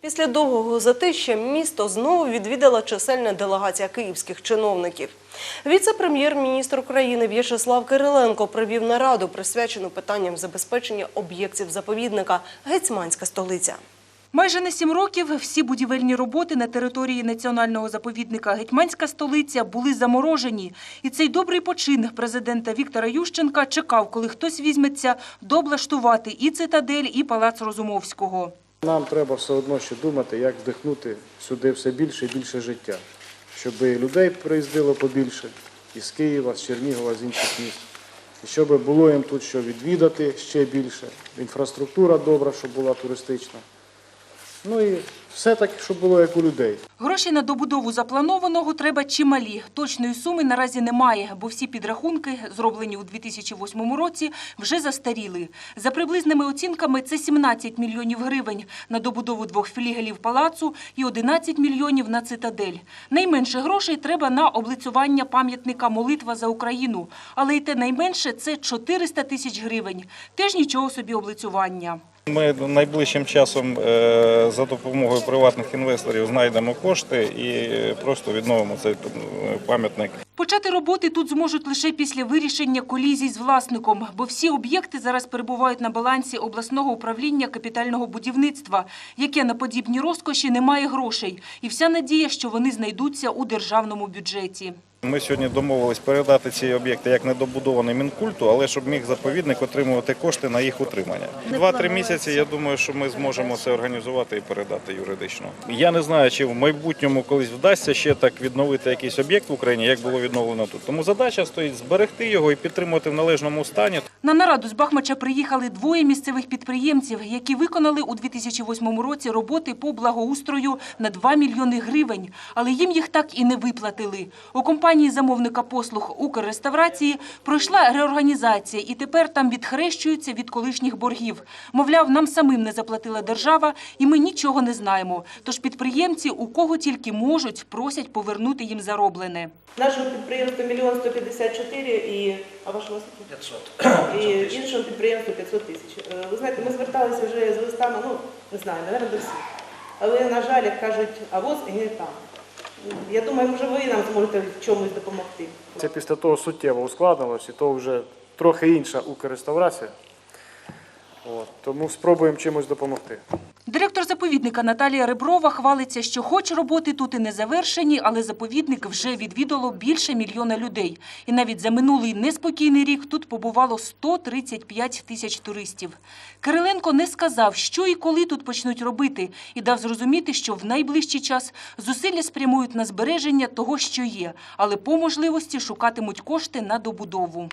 Після довгого затища місто знову відвідала чисельна делегація київських чиновників. Віце-прем'єр-міністр України В'ячеслав Кириленко провів нараду, присвячену питанням забезпечення об'єктів заповідника Гетьманська столиця. Майже на сім років всі будівельні роботи на території національного заповідника Гетьманська столиця були заморожені. І цей добрий почин президента Віктора Ющенка чекав, коли хтось візьметься дооблаштувати і цитадель, і палац Розумовського. Нам треба все одно ще думати, як вдихнути сюди все більше і більше життя, щоб людей приїздило побільше із Києва, з Чернігова, з інших міст. І щоб було їм тут що відвідати ще більше. Інфраструктура добра, щоб була туристична. Ну і все так, щоб було як у людей. Гроші на добудову запланованого треба чималі. Точної суми наразі немає, бо всі підрахунки, зроблені у 2008 році, вже застаріли. За приблизними оцінками, це 17 мільйонів гривень на добудову двох флігелів палацу і 11 мільйонів на цитадель. Найменше грошей треба на облицювання пам'ятника «Молитва за Україну». Але й те найменше – це 400 тисяч гривень. Теж нічого собі облицювання. Ми найближчим часом е, за допомогою приватних інвесторів знайдемо кошти і просто відновимо цей е, пам'ятник. Почати роботи тут зможуть лише після вирішення колізій з власником, бо всі об'єкти зараз перебувають на балансі обласного управління капітального будівництва, яке на подібні розкоші не має грошей. І вся надія, що вони знайдуться у державному бюджеті. Ми сьогодні домовились передати ці об'єкти як недобудований мінкульту, але щоб міг заповідник отримувати кошти на їх утримання. Два-три місяці. Я думаю, що ми зможемо це організувати і передати юридично. Я не знаю, чи в майбутньому колись вдасться ще так відновити якийсь об'єкт в Україні, як було відновлено тут. Тому задача стоїть зберегти його і підтримувати в належному стані. На нараду з Бахмача приїхали двоє місцевих підприємців, які виконали у 2008 році роботи по благоустрою на 2 мільйони гривень, але їм їх так і не виплатили. У компанії замовника послуг «Укрреставрації» пройшла реорганізація, і тепер там відхрещуються від колишніх боргів. Мовляв, нам самим не заплатила держава, і ми нічого не знаємо. Тож підприємці, у кого тільки можуть, просять повернути їм зароблене. Нашого підприємства мільйон 154 і а вашого 500. і іншого підприємства 500 тисяч. Е, Ви знаєте, ми зверталися вже з листами, ну не знаю, напевно, до всіх. Але на жаль, як кажуть, а воз і не там. Я думаю, може ви нам зможете в чомусь допомогти. Це після того суттєво ускладнилось, і то вже трохи інша укрреставрація. От, тому спробуємо чимось допомогти. Директор заповідника Наталія Реброва хвалиться, що хоч роботи тут і не завершені, але заповідник вже відвідало більше мільйона людей. І навіть за минулий неспокійний рік тут побувало 135 тисяч туристів. Кириленко не сказав, що і коли тут почнуть робити, і дав зрозуміти, що в найближчий час зусилля спрямують на збереження того, що є, але по можливості шукатимуть кошти на добудову.